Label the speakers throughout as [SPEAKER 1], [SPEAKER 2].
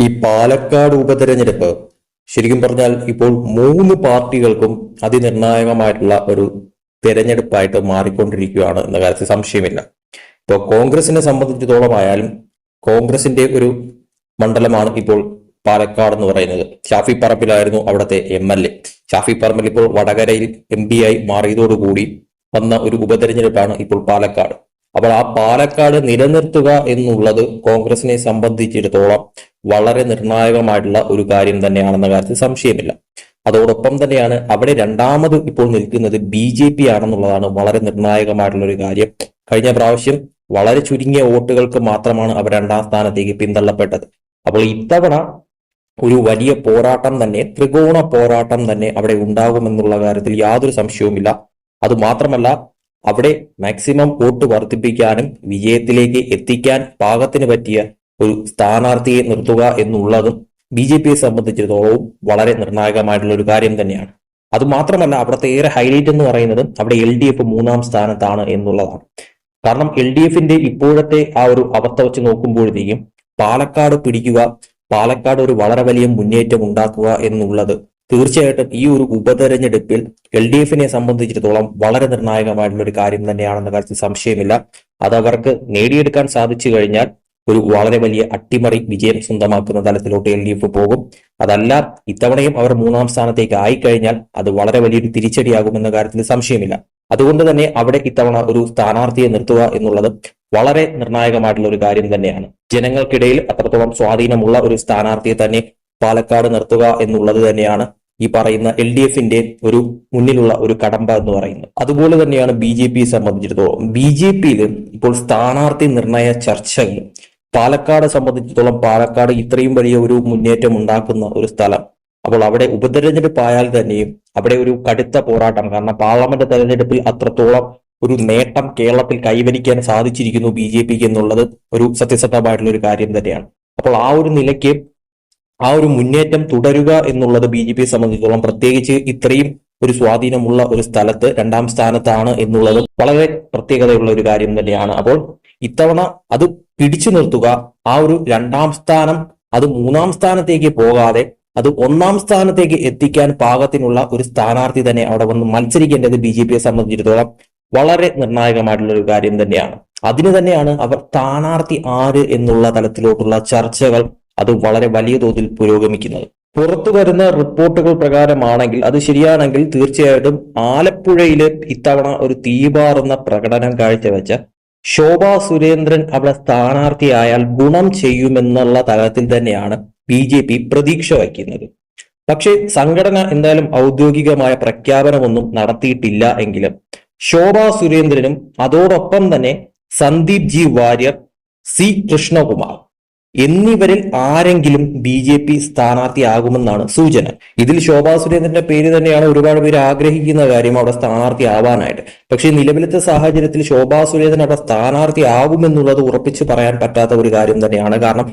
[SPEAKER 1] ഈ പാലക്കാട് ഉപതെരഞ്ഞെടുപ്പ് ശരിക്കും പറഞ്ഞാൽ ഇപ്പോൾ മൂന്ന് പാർട്ടികൾക്കും അതിനിർണായകമായിട്ടുള്ള ഒരു തെരഞ്ഞെടുപ്പായിട്ട് മാറിക്കൊണ്ടിരിക്കുകയാണ് എന്ന കാര്യത്തിൽ സംശയമില്ല. ഇപ്പോൾ കോൺഗ്രസിനെ സംബന്ധിച്ചിടത്തോളം ആയാലും കോൺഗ്രസിന്റെ ഒരു മണ്ഡലമാണ് ഇപ്പോൾ പാലക്കാട് എന്ന് പറയുന്നത്. ഷാഫി പറമ്പിലായിരുന്നു അവിടുത്തെ M L A. Shafi Parambil ഇപ്പോൾ വടകരയിൽ എം പി ആയി മാറിയതോടുകൂടി വന്ന ഒരു ഉപതെരഞ്ഞെടുപ്പാണ് ഇപ്പോൾ പാലക്കാട്. അപ്പോൾ ആ പാലക്കാട് നിലനിർത്തുക എന്നുള്ളത് കോൺഗ്രസിനെ സംബന്ധിച്ചിടത്തോളം വളരെ നിർണായകമായിട്ടുള്ള ഒരു കാര്യം തന്നെയാണെന്ന കാര്യത്തിൽ സംശയമില്ല. അതോടൊപ്പം തന്നെയാണ് അവിടെ രണ്ടാമത് ഇപ്പോൾ നിൽക്കുന്നത് ബി ജെ പി ആണെന്നുള്ളതാണ് വളരെ നിർണായകമായിട്ടുള്ള ഒരു കാര്യം. കഴിഞ്ഞ പ്രാവശ്യം വളരെ ചുരുങ്ങിയ വോട്ടുകൾക്ക് മാത്രമാണ് അവർ രണ്ടാം സ്ഥാനത്തേക്ക് പിന്തള്ളപ്പെട്ടത്. അപ്പോൾ ഇത്തവണ ഒരു വലിയ പോരാട്ടം തന്നെ ത്രികോണ പോരാട്ടം തന്നെ അവിടെ ഉണ്ടാകുമെന്നുള്ള കാര്യത്തിൽ യാതൊരു സംശയവുമില്ല. അത് മാത്രമല്ല അവിടെ മാക്സിമം വോട്ട് വർദ്ധിപ്പിക്കാനും വിജയത്തിലേക്ക് എത്തിക്കാൻ പാകത്തിന് പറ്റിയ ഒരു സ്ഥാനാർത്ഥിയെ നിർത്തുക എന്നുള്ളതും ബി ജെ പിയെ സംബന്ധിച്ചിടത്തോളവും വളരെ നിർണായകമായിട്ടുള്ള ഒരു കാര്യം തന്നെയാണ്. അതുമാത്രമല്ല അവിടുത്തെ ഏറെ ഹൈലൈറ്റ് എന്ന് പറയുന്നത് അവിടെ എൽ ഡി എഫ് മൂന്നാം സ്ഥാനത്താണ് എന്നുള്ളതാണ്. കാരണം എൽ ഡി എഫിന്റെ ഇപ്പോഴത്തെ ആ ഒരു അവസ്ഥ വെച്ച് നോക്കുമ്പോഴത്തേക്കും പാലക്കാട് പിടിക്കുക പാലക്കാട് ഒരു വളരെ വലിയ മുന്നേറ്റം ഉണ്ടാക്കുക എന്നുള്ളത് തീർച്ചയായിട്ടും ഈ ഒരു ഉപതെരഞ്ഞെടുപ്പിൽ എൽ ഡി എഫിനെ സംബന്ധിച്ചിടത്തോളം വളരെ നിർണായകമായിട്ടുള്ള ഒരു കാര്യം തന്നെയാണെന്ന കാര്യത്തിൽ സംശയമില്ല. അത് അവർക്ക് നേടിയെടുക്കാൻ സാധിച്ചു കഴിഞ്ഞാൽ ഒരു വളരെ വലിയ അട്ടിമറി വിജയം സ്വന്തമാക്കുന്ന തലത്തിലോട്ട് എൽ ഡി എഫ് പോകും. അതല്ല ഇത്തവണയും അവർ മൂന്നാം സ്ഥാനത്തേക്ക് ആയിക്കഴിഞ്ഞാൽ അത് വളരെ വലിയൊരു തിരിച്ചടിയാകുമെന്ന കാര്യത്തിൽ സംശയമില്ല. അതുകൊണ്ട് തന്നെ അവിടെ ഇത്തവണ ഒരു സ്ഥാനാർത്ഥിയെ നിർത്തുക എന്നുള്ളത് വളരെ നിർണായകമായിട്ടുള്ള ഒരു കാര്യം തന്നെയാണ്. ജനങ്ങൾക്കിടയിൽ അത്രത്തോളം സ്വാധീനമുള്ള ഒരു സ്ഥാനാർത്ഥിയെ തന്നെ പാലക്കാട് നിർത്തുക എന്നുള്ളത് തന്നെയാണ് ഈ പറയുന്ന എൽ ഡി എഫിന്റെ ഒരു മുന്നിലുള്ള ഒരു കടമ്പ എന്ന് പറയുന്നത്. അതുപോലെ തന്നെയാണ് ബി ജെ പിയെ സംബന്ധിച്ചിടത്തോളം. ബി ജെ പിയിൽ ഇപ്പോൾ സ്ഥാനാർത്ഥി നിർണയ ചർച്ചകൾ പാലക്കാട് സംബന്ധിച്ചിടത്തോളം പാലക്കാട് ഇത്രയും വലിയ ഒരു മുന്നേറ്റം ഉണ്ടാക്കുന്ന ഒരു സ്ഥലം. അപ്പോൾ അവിടെ ഉപതെരഞ്ഞെടുപ്പ് ആയാൽ തന്നെയും അവിടെ ഒരു കടുത്ത പോരാട്ടം. കാരണം പാർലമെന്റ് തെരഞ്ഞെടുപ്പിൽ അത്രത്തോളം ഒരു നേട്ടം കേരളത്തിൽ കൈവരിക്കാൻ സാധിച്ചിരിക്കുന്നു ബി ജെ പിക്ക് എന്നുള്ളത് ഒരു സത്യസന്ധമായിട്ടുള്ള ഒരു കാര്യം തന്നെയാണ്. അപ്പോൾ ആ ഒരു നിലയ്ക്ക് ആ ഒരു മുന്നേറ്റം തുടരുക എന്നുള്ളത് ബി ജെ പിയെ സംബന്ധിച്ചിടത്തോളം പ്രത്യേകിച്ച് ഇത്രയും ഒരു സ്വാധീനമുള്ള ഒരു സ്ഥലത്ത് രണ്ടാം സ്ഥാനത്താണ് എന്നുള്ളത് വളരെ പ്രത്യേകതയുള്ള ഒരു കാര്യം തന്നെയാണ്. അപ്പോൾ ഇത്തവണ അത് പിടിച്ചു നിർത്തുക. ആ ഒരു രണ്ടാം സ്ഥാനം അത് മൂന്നാം സ്ഥാനത്തേക്ക് പോകാതെ അത് ഒന്നാം സ്ഥാനത്തേക്ക് എത്തിക്കാൻ പാകത്തിനുള്ള ഒരു സ്ഥാനാർത്ഥി തന്നെ അവിടെ വന്ന് മത്സരിക്കേണ്ടത് ബി ജെ പിയെ സംബന്ധിച്ചിടത്തോളം വളരെ നിർണായകമായിട്ടുള്ള ഒരു കാര്യം തന്നെയാണ്. അതിന് തന്നെയാണ് അവർ സ്ഥാനാർത്ഥി ആര് എന്നുള്ള തലത്തിലോട്ടുള്ള ചർച്ചകൾ അത് വളരെ വലിയ തോതിൽ പുരോഗമിക്കുന്നത്. പുറത്തു വരുന്ന റിപ്പോർട്ടുകൾ പ്രകാരമാണെങ്കിൽ അത് ശരിയാണെങ്കിൽ തീർച്ചയായിട്ടും ആലപ്പുഴയിൽ ഇത്തവണ ഒരു തീപാറുന്ന പ്രകടനം കാഴ്ചവെച്ച ശോഭാ സുരേന്ദ്രൻ അവിടെ സ്ഥാനാർത്ഥിയായാൽ ഗുണം ചെയ്യുമെന്നുള്ള തലത്തിൽ തന്നെയാണ് ബി ജെ പി പ്രതീക്ഷ വയ്ക്കുന്നത്. പക്ഷേ സംഘടന എന്തായാലും ഔദ്യോഗികമായ പ്രഖ്യാപനമൊന്നും നടത്തിയിട്ടില്ല എങ്കിലും ശോഭാ സുരേന്ദ്രനും അതോടൊപ്പം തന്നെ സന്ദീപ് ജി വാര്യർ സി കൃഷ്ണകുമാർ. എന്നിവരിൽ ആരെങ്കിലും ബി ജെ പി സ്ഥാനാർത്ഥിയാകുമെന്നാണ് സൂചന. ഇതിൽ ശോഭാ സുരേന്ദ്രന്റെ പേര് തന്നെയാണ് ഒരുപാട് പേര് ആഗ്രഹിക്കുന്ന കാര്യം അവിടെ സ്ഥാനാർത്ഥി ആവാനായിട്ട് പക്ഷേ നിലവിലത്തെ സാഹചര്യത്തിൽ ശോഭാ സുരേന്ദ്രൻ അവിടെ സ്ഥാനാർത്ഥി ആകുമെന്നുള്ളത് ഉറപ്പിച്ചു പറയാൻ പറ്റാത്ത ഒരു കാര്യം തന്നെയാണ്. കാരണം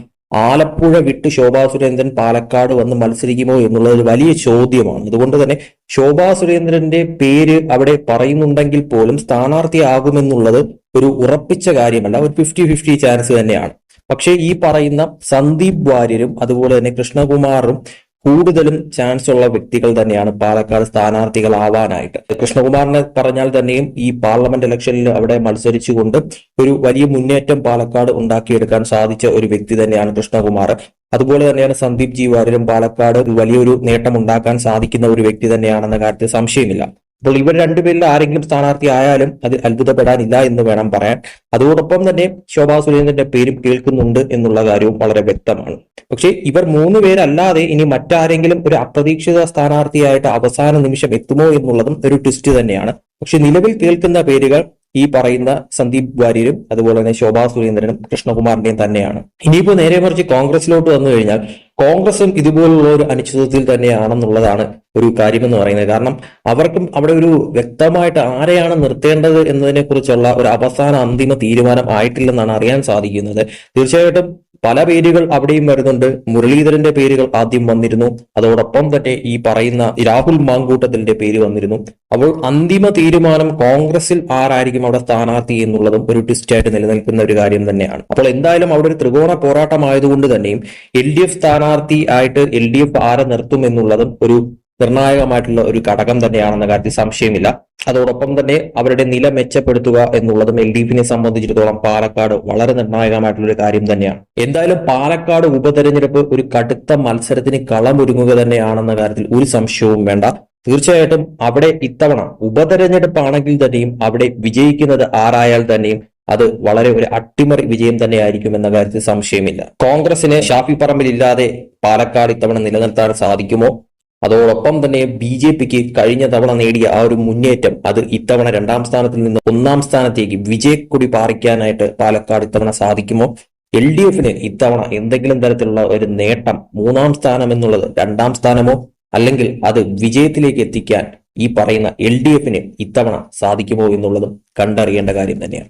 [SPEAKER 1] ആലപ്പുഴ വിട്ട് ശോഭാ സുരേന്ദ്രൻ പാലക്കാട് വന്ന് മത്സരിക്കുമോ എന്നുള്ളത് ഒരു വലിയ ചോദ്യമാണ്. അതുകൊണ്ട് തന്നെ ശോഭാ സുരേന്ദ്രന്റെ പേര് അവിടെ പറയുന്നുണ്ടെങ്കിൽ പോലും സ്ഥാനാർത്ഥിയാകുമെന്നുള്ളത് ഒരു ഉറപ്പിച്ച കാര്യമല്ല ഒരു ഫിഫ്റ്റി ഫിഫ്റ്റി ചാൻസ് തന്നെയാണ്. പക്ഷേ ഈ പറയുന്ന സന്ദീപ് വാര്യരും അതുപോലെ തന്നെ കൃഷ്ണകുമാറും കൂടുതലും ചാൻസ് ഉള്ള വ്യക്തികൾ തന്നെയാണ് പാലക്കാട് സ്ഥാനാർത്ഥികളാവാനായിട്ട്. കൃഷ്ണകുമാറിനെ പറഞ്ഞാൽ തന്നെയും ഈ പാർലമെന്റ് ഇലക്ഷനിൽ അവിടെ മത്സരിച്ചുകൊണ്ട് ഒരു വലിയ മുന്നേറ്റം പാലക്കാട് ഉണ്ടാക്കിയെടുക്കാൻ സാധിച്ച ഒരു വ്യക്തി തന്നെയാണ് കൃഷ്ണകുമാർ. അതുപോലെ തന്നെയാണ് സന്ദീപ് ജി വാര്യരും പാലക്കാട് വലിയൊരു നേട്ടം ഉണ്ടാക്കാൻ സാധിക്കുന്ന ഒരു വ്യക്തി തന്നെയാണെന്ന കാര്യത്തിൽ സംശയമില്ല. അപ്പോൾ ഇവർ രണ്ടുപേരിൽ ആരെങ്കിലും സ്ഥാനാർത്ഥി ആയാലും അത് അത്ഭുതപ്പെടാനില്ല എന്ന് വേണം പറയാൻ. അതോടൊപ്പം തന്നെ ശോഭാ സുരേന്ദ്രന്റെ പേരും കേൾക്കുന്നുണ്ട് എന്നുള്ള കാര്യവും വളരെ വ്യക്തമാണ്. പക്ഷേ ഇവർ മൂന്ന് പേരല്ലാതെ ഇനി മറ്റാരെങ്കിലും ഒരു അപ്രതീക്ഷിത സ്ഥാനാർത്ഥിയായിട്ട് അവസാന നിമിഷം എത്തുമോ എന്നുള്ളതും ഒരു ട്വിസ്റ്റ് തന്നെയാണ്. പക്ഷെ നിലവിൽ കേൾക്കുന്ന പേരുകൾ ഈ പറയുന്ന സന്ദീപ് വാര്യരും അതുപോലെ തന്നെ ശോഭാ സുരേന്ദ്രനും കൃഷ്ണകുമാറിന്റെയും തന്നെയാണ്. ഇനിയിപ്പോ നേരെ മറിച്ച് കോൺഗ്രസിലോട്ട് വന്നു കഴിഞ്ഞാൽ കോൺഗ്രസും ഇതുപോലുള്ള ഒരു അനിശ്ചിതത്വത്തിൽ തന്നെയാണെന്നുള്ളതാണ് ഒരു കാര്യം എന്ന് പറയുന്നത്. കാരണം അവർക്കും അവിടെ ഒരു വ്യക്തമായിട്ട് ആരെയാണ് നിർത്തേണ്ടത് എന്നതിനെ കുറിച്ചുള്ള ഒരു അവസാന അന്തിമ തീരുമാനം ആയിട്ടില്ലെന്നാണ് അറിയാൻ സാധിക്കുന്നത്. തീർച്ചയായിട്ടും പല പേരുകൾ അവിടെയും വരുന്നുണ്ട്. മുരളീധരന്റെ പേരുകൾ ആദ്യം വന്നിരുന്നു. അതോടൊപ്പം തന്നെ ഈ പറയുന്ന രാഹുൽ മാങ്കൂട്ടത്തിന്റെ പേര് വന്നിരുന്നു. അപ്പോൾ അന്തിമ തീരുമാനം കോൺഗ്രസിൽ ആരായിരിക്കും അവിടെ സ്ഥാനാർത്ഥി എന്നുള്ളതും ഒരു ട്വിസ്റ്റായിട്ട് നിലനിൽക്കുന്ന ഒരു കാര്യം തന്നെയാണ്. അപ്പോൾ എന്തായാലും അവിടെ ഒരു ത്രികോണ പോരാട്ടമായതുകൊണ്ട് തന്നെയും എൽ ഡി എഫ് സ്ഥാനാർത്ഥി ആയിട്ട് എൽ ഡി എഫ് ആരെ നിർത്തും എന്നുള്ളതും ഒരു നിർണായകമായിട്ടുള്ള ഒരു ഘടകം തന്നെയാണെന്ന കാര്യത്തിൽ സംശയമില്ല. അതോടൊപ്പം തന്നെ അവരുടെ നില മെച്ചപ്പെടുത്തുക എന്നുള്ളതും എൽ ഡി എഫിനെ സംബന്ധിച്ചിടത്തോളം പാലക്കാട് വളരെ നിർണായകമായിട്ടുള്ള ഒരു കാര്യം തന്നെയാണ്. എന്തായാലും പാലക്കാട് ഉപതെരഞ്ഞെടുപ്പ് ഒരു കടുത്ത മത്സരത്തിന് കളമൊരുങ്ങുക തന്നെയാണെന്ന കാര്യത്തിൽ ഒരു സംശയവും വേണ്ട. തീർച്ചയായിട്ടും അവിടെ ഇത്തവണ ഉപതെരഞ്ഞെടുപ്പാണെങ്കിൽ തന്നെയും അവിടെ വിജയിക്കുന്നത് ആരായാൽ തന്നെയും അത് വളരെ ഒരു അട്ടിമറി വിജയം തന്നെയായിരിക്കും എന്ന കാര്യത്തിൽ സംശയമില്ല. കോൺഗ്രസിന് ഷാഫി പറമ്പിൽ ഇല്ലാതെ പാലക്കാട് ഇത്തവണ നിലനിർത്താൻ സാധിക്കുമോ? അതോടൊപ്പം തന്നെ ബി ജെ പിക്ക് കഴിഞ്ഞ തവണ നേടിയ ആ ഒരു മുന്നേറ്റം അത് ഇത്തവണ രണ്ടാം സ്ഥാനത്തിൽ നിന്ന് ഒന്നാം സ്ഥാനത്തേക്ക് വിജയക്കൊടി പാറിക്കാനായിട്ട് പാലക്കാട് ഇത്തവണ സാധിക്കുമോ? എൽ ഡി എഫിന് ഇത്തവണ എന്തെങ്കിലും തരത്തിലുള്ള ഒരു നേട്ടം മൂന്നാം സ്ഥാനം എന്നുള്ളത് രണ്ടാം സ്ഥാനമോ? അല്ലെങ്കിൽ അത് വിജയത്തിലേക്ക് എത്തിക്കാൻ ഈ പറയുന്ന എൽ ഡി എഫിന് ഇത്തവണ സാധിക്കുമോ എന്നുള്ളതും കണ്ടറിയേണ്ട കാര്യം തന്നെയാണ്.